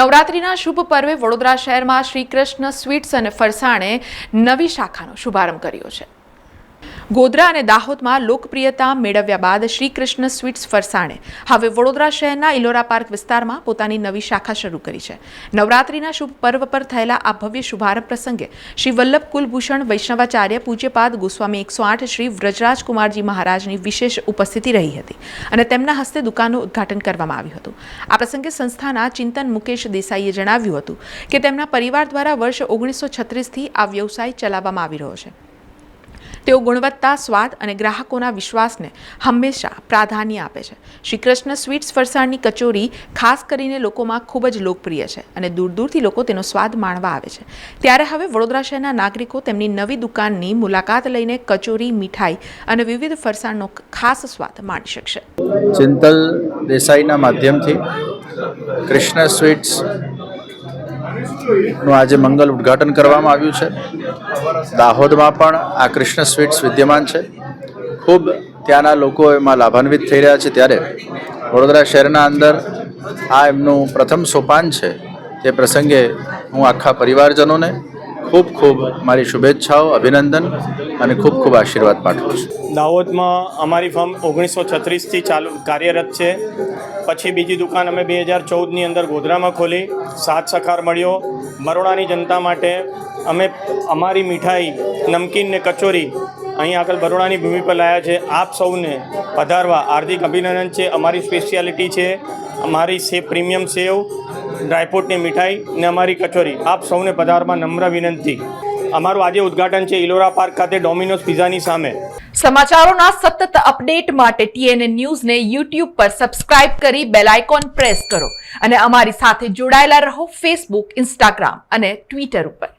નવરાત્રિના શુભ પર્વે વડોદરા શહેરમાં શ્રી કૃષ્ણ સ્વીટ્સ અને ફરસાણે નવી શાખાનો શુભારંભ કર્યો છે. ગોધરા અને દાહોદમાં લોકપ્રિયતા મેળવ્યા બાદ શ્રી કૃષ્ણ સ્વીટ્સ ફરસાણે. હવે વડોદરા શહેરના ઇલોરા પાર્ક વિસ્તારમાં પોતાની નવી શાખા શરૂ કરી છે. નવરાત્રિના શુભ પર્વ પર થયેલા આ ભવ્ય શુભારંભ પ્રસંગે શ્રી વલ્લભ કુલભૂષણ વૈષ્ણવાચાર્ય પૂજ્યપાદ ગોસ્વામી એકસો આઠ શ્રી વ્રજરાજ કુમારજી મહારાજની વિશેષ ઉપસ્થિતિ રહી હતી અને તેમના હસ્તે દુકાનનું ઉદ્ઘાટન કરવામાં આવ્યું હતું. આ પ્રસંગે સંસ્થાના ચિંતન મુકેશ દેસાઈએ જણાવ્યું હતું કે તેમના પરિવાર દ્વારા વર્ષ ઓગણીસો છત્રીસથી આ વ્યવસાય ચલાવવામાં આવી રહ્યો છે. તેઓ ગુણવત્તા, સ્વાદ અને ગ્રાહકોના વિશ્વાસને હંમેશા પ્રાધાન્ય આપે છે. શ્રી કૃષ્ણ સ્વીટ્સ ફરસાણની કચોરી ખાસ કરીને લોકોમાં ખૂબ જ લોકપ્રિય છે અને દૂર દૂરથી લોકો તેનો સ્વાદ માણવા આવે છે. ત્યારે હવે વડોદરા શહેરના નાગરિકો તેમની નવી દુકાનની મુલાકાત લઈને કચોરી, મીઠાઈ અને વિવિધ ફરસાણનો ખાસ સ્વાદ માણી શકશે. ચિંતલ દેસાઈના માધ્યમથી કૃષ્ણ સ્વીટ્સ નું આજે મંગલ ઉદ્ઘાટન કરવામાં આવ્યું છે. દાહોદમાં પણ આ કૃષ્ણ સ્વીટ્સ વિદ્યમાન છે. ખૂબ ત્યાંના લોકો એમાં લાભાન્વિત થઈ રહ્યા છે ત્યારે વડોદરા શહેરના અંદર આ એમનું પ્રથમ સોપાન છે. તે પ્રસંગે હું આખા પરિવારજનોને ખૂબ ખૂબ મારી શુભેચ્છાઓ, અભિનંદન અને ખૂબ ખૂબ આશીર્વાદ પાઠવું છું. દાહોદમાં અમારી ફર્મ ઓગણીસો છત્રીસથી ચાલુ કાર્યરત છે. પછી બીજી દુકાન અમે બે હજાર ચૌદની અંદર ગોધરામાં ખોલી. સાત સખાર મળ્યો. બરોડાની જનતા માટે અમે અમારી મીઠાઈ, નમકીન ને કચોરી અહીં આગળ બરોડાની ભૂમિ પર લાયા છે. આપ સૌને પધારવા હાર્દિક અભિનંદન છે. અમારી સ્પેશિયાલિટી છે. અમારી સેવ પ્રીમિયમ સેવ. ડ્રાયફ્રૂટની મીઠાઈ ને અમારી કચોરી. આપ સૌને પધારવા નમ્ર વિનંતી. અમારું આજે ઉદ્ઘાટન છે ઇલોરા પાર્ક ખાતે ડોમિનોઝ પિઝાની સામે. સમાચારોના સતત અપડેટ માટે ટીએનએ ન્યૂઝને યુટ્યુબ પર સબસ્ક્રાઇબ કરી બેલ આઇકોન પ્રેસ કરો અને અમારી સાથે જોડાયેલા રહો ફેસબુક, ઇન્સ્ટાગ્રામ અને ટ્વિટર ઉપર.